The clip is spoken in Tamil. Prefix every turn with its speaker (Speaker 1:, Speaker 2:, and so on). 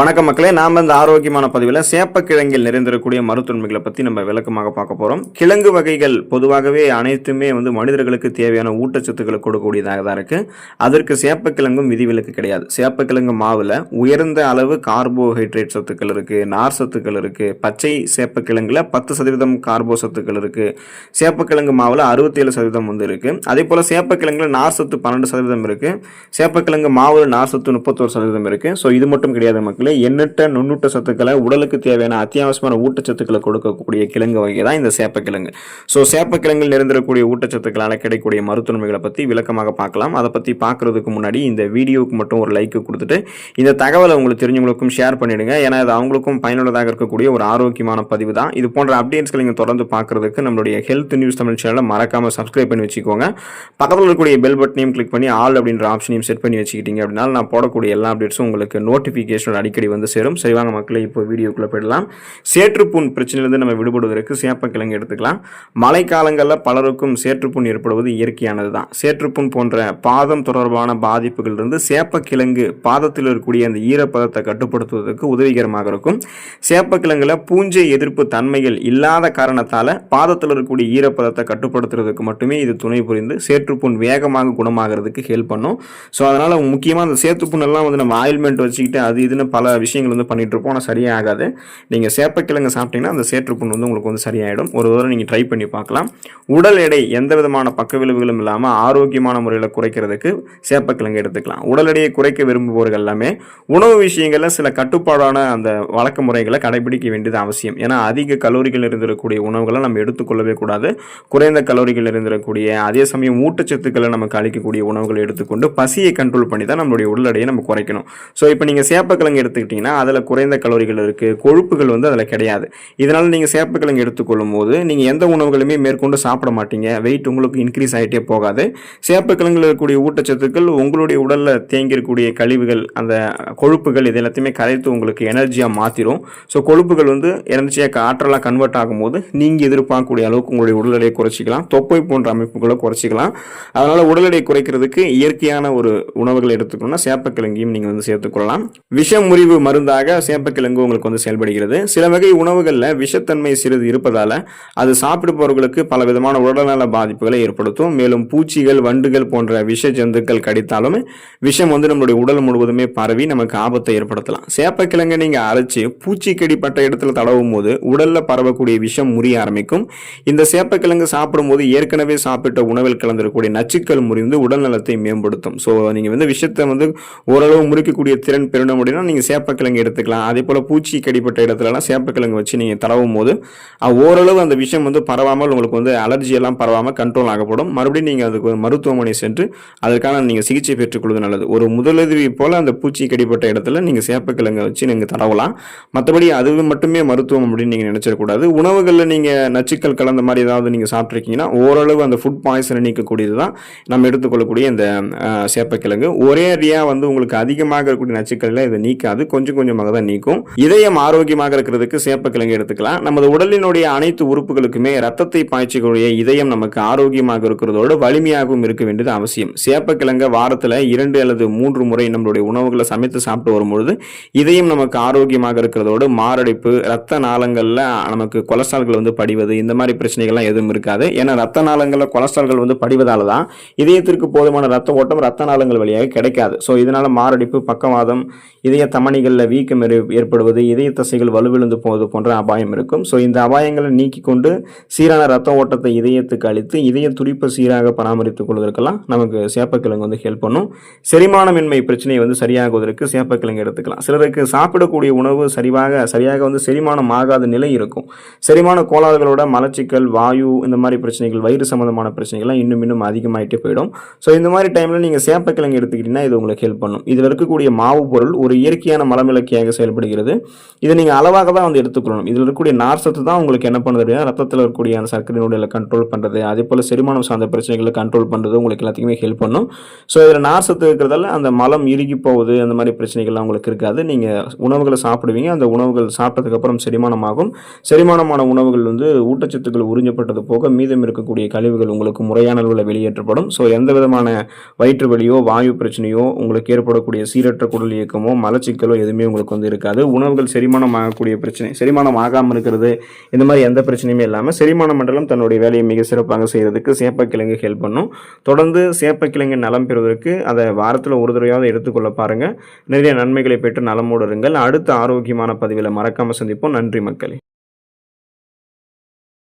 Speaker 1: வணக்கம் மக்களே நாம் இந்த ஆரோக்கியமான பதிவில் சேப்பக்கிழங்கில் நிறைந்திருக்கக்கூடிய மருத்துவன்மைகளை பற்றி நம்ம விளக்கமாக பார்க்க போகிறோம் கிழங்கு வகைகள் பொதுவாகவே அனைத்துமே வந்து மனிதர்களுக்கு தேவையான ஊட்டச்சத்துக்களை கொடுக்கக்கூடியதாக தான் இருக்குது அதற்கு சேப்பக்கிழங்கும் விதிவிலக்கு கிடையாது. சேப்பக்கிழங்கு மாவில் உயர்ந்த அளவு கார்போஹைட்ரேட் சத்துக்கள் இருக்குது நார் சத்துக்கள் இருக்குது பச்சை சேப்பக்கிழங்குல பத்து சதவீதம் கார்போ சத்துக்கள் இருக்குது சேப்பக்கிழங்கு மாவில் அறுபத்தேழு சதவீதம் வந்து இருக்குது அதே போல் சேப்பக்கிழங்குல நார் சத்து பன்னெண்டு சதவீதம் இருக்குது சேப்பக்கிழங்கு மாவில் நார் சத்து முப்பத்தோரு சதவீதம் இருக்குது ஸோ இது மட்டும் கிடையாது மக்களே எண்ணற்ற நுண்ணூட்ட சத்துக்களை உடலுக்கு தேவையான அத்தியாவசியமான ஊட்டச்சத்துக்களை கொடுக்கக்கூடிய கிழங்கு வகை தான் இந்த சேப்பக்கிழங்கு. ஸோ சேப்பக்கிழங்கில் நிறைந்திருக்கக்கூடிய ஊட்டச்சத்துக்களால் கிடைக்கக்கூடிய மருத்துவமைகளை பற்றி விளக்கமாக பார்க்கலாம். அதை பற்றி பார்க்குறதுக்கு முன்னாடி இந்த வீடியோவுக்கு மட்டும் ஒரு லைக்கு கொடுத்துட்டு இந்த தகவலை உங்களுக்கு தெரிஞ்சவங்களுக்கும் ஷேர் பண்ணிவிடுங்க ஏன்னா இது அவங்களுக்கும் பயனுள்ளதாக இருக்கக்கூடிய ஒரு ஆரோக்கியமான பதிவு தான். இது போன்ற அப்டேட்ஸ்களை நீங்கள் தொடர்ந்து பார்க்குறதுக்கு நம்மளுடைய ஹெல்த் நியூஸ் தமிழ் சேனலை மறக்காமல் சப்ஸ்கிரைப் பண்ணி வச்சுக்கோங்க. பக்கத்தில் இருக்கக்கூடிய பெல் பட்டனையும் கிளிக் பண்ணி ஆல் அப்படின்ற ஆப்ஷனையும் செட் பண்ணி வச்சுக்கிட்டீங்க அப்படின்னா நான் போடக்கூடிய எல்லா அப்டேட்ஸும் உங்களுக்கு நோட்டிஃபிகேஷன் அடிக்கடி வந்து சேரும். சரி வாங்க இப்போ வீடியோக்குள்ளே போயிடலாம். சேற்றுப்புண் பிரச்சனையிலிருந்து நம்ம விடுபடுவதற்கு சேப்பக்கிழங்கு எடுத்துக்கலாம். மழைக்காலங்களில் பலருக்கும் சேற்றுப்புண் ஏற்படுவது இயற்கையானது தான் சேற்றுப்புண் போன்ற பாதம் தொடர்பான பாதிப்புகளிலிருந்து சேப்பக்கிழங்கு பாதத்தில் இருக்கக்கூடிய அந்த ஈரப்பதத்தை கட்டுப்படுத்துவதற்கு உதவிகரமாக இருக்கும். சேப்பக்கிழங்குல பூஞ்சை எதிர்ப்பு தன்மைகள் இல்லாத காரணத்தால் பாதத்தில் இருக்கக்கூடிய ஈரப்பதத்தை கட்டுப்படுத்துறதுக்கு மட்டுமே இது துணை புரிந்து சேற்றுப்புண் வேகமாக குணமாகிறதுக்கு ஹெல்ப் பண்ணும். ஸோ அதனால் முக்கியமாக அந்த சேத்துப்புண் எல்லாம் வந்து நம்ம ஆயில்மெண்ட் வச்சுக்கிட்டு அது இதுன்னு பல விஷயங்கள் வந்து பண்ணிகிட்ருப்போம் ஆனால் சரியாகாது நீங்கள் சேப்பக்கிழங்கு சாப்பிட்டீங்கன்னா அந்த சேற்றுப்புண் வந்து உங்களுக்கு வந்து சரியாயிடும். ஒரு தடவை நீங்கள் ட்ரை பண்ணி பார்க்கலாம். உடல் எடை எந்த விதமான பக்க விளைவுகளும் இல்லாமல் ஆரோக்கியமான முறையில் குறைக்கிறதுக்கு சேப்பக்கிழங்கு எடுத்துக்கலாம். உடல் எடையை குறைக்க விரும்புபவர்கள் எல்லாமே உணவு விஷயங்களில் சில கட்டுப்பாடான அந்த வழக்க முறைகளை கடைபிடிக்க வேண்டியது அவசியம். ஏன்னா அதிக கலோரிகள் இருந்திருக்கக்கூடிய உணவுகளை நம்ம எடுத்துக்கொள்ளவே கூடாது. குறைந்த கலோரிகள் இருந்திருக்கக்கூடிய அதே சமயம் ஊட்டச்சத்துக்களை நமக்கு அளிக்கக்கூடிய உணவுகளை எடுத்துக்கொண்டு பசியை கண்ட்ரோல் பண்ணி தான் நம்மளுடைய உடல் எடையை நம்ம குறைக்கணும். ஸோ இப்போ நீங்கள் சேப்பக்கிழங்கு எடுத்துக்கிட்டிங்கன்னா அதில் குறைந்த கலோரிகள் இருக்குது கொழுப்புகள் வந்து அதில் கிடையாது. இதனால் நீங்கள் சேப்பக்கிழங்கு எடுத்துக்கொள்ளும் போது நீங்கள் எந்த உணவுகளுமே மேற்கொண்டு சாப்பிட மாட்டீங்க. வெயிட் உங்களுக்கு இன்க்ரீஸ் ஆகிட்டே போகாது. சேப்பக்கிழங்குல இருக்கக்கூடிய ஊட்டச்சத்துக்கள் உங்களுடைய உடலில் தேங்கியிருக்கக்கூடிய கழிவுகள் அந்த கொழுப்புகள் இது எல்லாத்தையுமே கரைத்து உங்களுக்கு எனர்ஜியாக மாற்றிடும் ஸோ கொழுப்புகள் வந்து எனர்ஜியாக ஆற்றலாக கன்வெர்ட் ஆகும்போது நீங்கள் எதிர்பார்க்கக்கூடிய அளவுக்கு உங்களுடைய உடல் எடையை குறைச்சிக்கலாம். தொப்பை போன்ற அமைப்புகளை குறைச்சிக்கலாம். அதனால் உடல் எடையை குறைக்கிறதுக்கு இயற்கையான ஒரு உணவுகளை எடுத்துக்கணும்னா சேப்பக்கிழங்கையும் நீங்கள் வந்து சேர்த்துக்கொள்ளலாம். விஷம் முறிவு மருந்தாக சேப்பக்கிழங்கு உங்களுக்கு வந்து செயல்படுகிறது. சில வகை உணவுகளில் விஷத்தன்மை சிறிது இருப்பதால் அது சாப்பிடுபவர்களுக்கு பல விதமான உடல்நல பாதிப்புகளை ஏற்படுத்தும். மேலும் பூச்சிகள் வண்டுகள் போன்ற விஷ ஜந்துக்கள் கடித்தாலும் விஷம் வந்து நம்மளுடைய உடல் முழுவதுமே பரவி நமக்கு ஆபத்தை ஏற்படுத்தலாம். சேப்பக்கிழங்கை நீங்கள் அரைச்சி பூச்சி கடிப்பட்ட இடத்துல தடவும் போது உடலில் பரவக்கூடிய விஷம் முறிய ஆரம்பிக்கும். இந்த சேப்பக்கிழங்கு சாப்பிடும்போது ஏற்கனவே சாப்பிட்ட உணவில் கலந்திருக்கக்கூடிய நச்சுக்கள் முறிந்து உடல் நலத்தை மேம்படுத்தும். ஸோ நீங்கள் வந்து விஷத்தை வந்து ஓரளவு முறிக்கக்கூடிய திறன் பெறணும் அப்படின்னா நீங்கள் சேப்பக்கிழங்கு எடுத்துக்கலாம். அதே போல் பூச்சி கடிப்பட்ட இடத்துலலாம் சேப்பக்கிழங்கு வச்சு நீங்கள் தடவும் போது ஓரளவு அந்த விஷயம் வந்து பரவாமல் உங்களுக்கு வந்து அலர்ஜி எல்லாம் பரவாமல் கண்ட்ரோல் ஆகப்படும். மறுபடியும் நீங்கள் அதுக்கு மருத்துவமனை சென்று அதற்கான நீங்கள் சிகிச்சை பெற்றுக்கொள்வது நல்லது. ஒரு முதலுதவி போல் அந்த பூச்சி கடிப்பட்ட இடத்துல நீங்கள் சேப்பக்கிழங்கை வச்சு நீங்கள் தடவலாம். மற்றபடி அது மட்டுமே மருத்துவம் அப்படின்னு நீங்கள் நினச்சிடக்கூடாது. உணவுகளில் நீங்கள் நச்சுக்கள் கலந்த மாதிரி ஏதாவது நீங்கள் சாப்பிட்ருக்கீங்கன்னா ஓரளவு அந்த ஃபுட் பாய்சனை நீக்கக்கூடியது தான் நம்ம எடுத்துக்கொள்ளக்கூடிய இந்த சேப்பக்கிழங்கு. ஒரே அடியாக வந்து உங்களுக்கு அதிகமாக இருக்கக்கூடிய நச்சுக்கள்லாம் இதை நீக்காது. கொஞ்சம் கொஞ்சமாக தான் நீக்கும். இதயம் ஆரோக்கியமாக இருக்கிறதுக்கு சேப்பக்கிழங்கு எடுத்துக்கலாம். நமது உடலினுடைய அனைத்து உறுப்புகளுக்குமே ரத்தத்தை பாய்ச்சக்கூடிய இதயம் நமக்கு ஆரோக்கியமாக இருக்கிறதோடு வலிமையாகவும் இருக்க வேண்டியது அவசியம். சேப்பக்கிழங்க வாரத்தில் இரண்டு அல்லது மூன்று முறை நம்மளுடைய உணவுகளை சமைத்து சாப்பிட்டு வரும்பொழுது இதயம் நமக்கு ஆரோக்கியமாக இருக்கிறதோடு மாரடைப்பு ரத்த நாளங்களில் நமக்கு கொலஸ்ட்ரால்கள் வந்து படிவது இந்த மாதிரி பிரச்சனைகள்லாம் எதுவும் இருக்காது. ஏன்னா ரத்த நாளங்களில் கொலஸ்ட்ரால்கள் வந்து படிவதால தான் இதயத்திற்கு போதுமான ரத்த ஓட்டம் ரத்த நாளங்கள் வழியாக கிடைக்காது. ஸோ இதனால மாரடைப்பு பக்கவாதம் இதய தமனிகளில் வீக்கம் ஏற்படுவது இதய தசைகள் வலுவிழந்து போவது போன்ற அபாயம் இருக்கும். ஸோ இந்த அபாயங்களை நீக்கி கொண்டு சீரான ரத்த ஓட்டத்தை இதயத்துக்கு அளித்து இதய துடிப்பை சீராக பராமரித்துக் கொள்வதற்கெல்லாம் நமக்கு சேப்பக்கிழங்கு வந்து ஹெல்ப் பண்ணும். செரிமானமின்மை பிரச்சனையை வந்து சரியாகுவதற்கு சேப்பக்கிழங்கு எடுத்துக்கலாம். சிலருக்கு சாப்பிடக்கூடிய உணவு சரிவாக சரியாக வந்து செரிமானம் ஆகாத நிலை இருக்கும். செரிமான கோளாறுகளோட மலச்சிக்கல் வாயு இந்த மாதிரி பிரச்சனைகள் வயிறு சம்பந்தமான பிரச்சனைகள்லாம் இன்னும் இன்னும் அதிகமாகிட்டே போயிடும். ஸோ இந்த மாதிரி டைமில் நீங்கள் சேப்பக்கிழங்கு எடுத்துக்கிட்டீங்கன்னா இது உங்களுக்கு ஹெல்ப் பண்ணும். இதில் இருக்கக்கூடிய மாவு பொருள் ஒரு இயற்கையான மலமிளக்கியாக செயல்படுகிறது? இதை நீங்கள் அளவாக தான் வந்து எடுத்துக்கணும் இதில் இருக்கக்கூடிய நார் சத்து தான் உங்களுக்கு என்ன பண்ணுது அப்படின்னா ரத்தத்தில் இருக்கக்கூடிய அந்த சர்க்கரை நோய்களை கண்ட்ரோல் பண்ணுறது அதே போல் செரிமானம் சார்ந்த பிரச்சனைகளை கண்ட்ரோல் பண்ணுறது உங்களுக்கு எல்லாத்துக்குமே ஹெல்ப் பண்ணும். ஸோ இதில் நார் சத்து இருக்கிறதால அந்த மலம் இறுகி போகுது அந்த மாதிரி பிரச்சனைகள்லாம் உங்களுக்கு இருக்காது. நீங்கள் உணவுகளை சாப்பிடுவீங்க அந்த உணவுகள் சாப்பிட்டதுக்கப்புறம் செரிமானமாகும். செரிமானமான உணவுகள் வந்து ஊட்டச்சத்துக்கள் உறிஞ்சப்பட்டது போக மீதம் இருக்கக்கூடிய கழிவுகள் உங்களுக்கு முறையான அளவில் வெளியேற்றப்படும். ஸோ எந்த விதமான வயிற்று வலியோ வாயு பிரச்சனையோ உங்களுக்கு ஏற்படக்கூடிய சீரற்ற குடல் இயக்கமோ மலச்சிக்கல் சிக்கலோ எதுவுமே உங்களுக்கு வந்து இருக்காது. உணவுகள் செரிமானம் ஆகக்கூடிய பிரச்சனை செரிமானம் ஆகாமல் இருக்கிறது இந்த மாதிரி எந்த பிரச்சனையுமே இல்லாமல் செரிமான மண்டலம் தன்னுடைய வேலையை மிக சிறப்பாக செய்கிறதுக்கு சேப்பக்கிழங்கு ஹெல்ப் பண்ணும். தொடர்ந்து சேப்பக்கிழங்கு நலம் பெறுவதற்கு அதை வாரத்தில் ஒரு தடவையாவது எடுத்துக்கொள்ள பாருங்கள் நிறைய நன்மைகளை பெற்று நலமோடு இருங்கள். அடுத்த ஆரோக்கியமான பதிவில் மறக்காமல் சந்திப்போம். நன்றி மக்களே.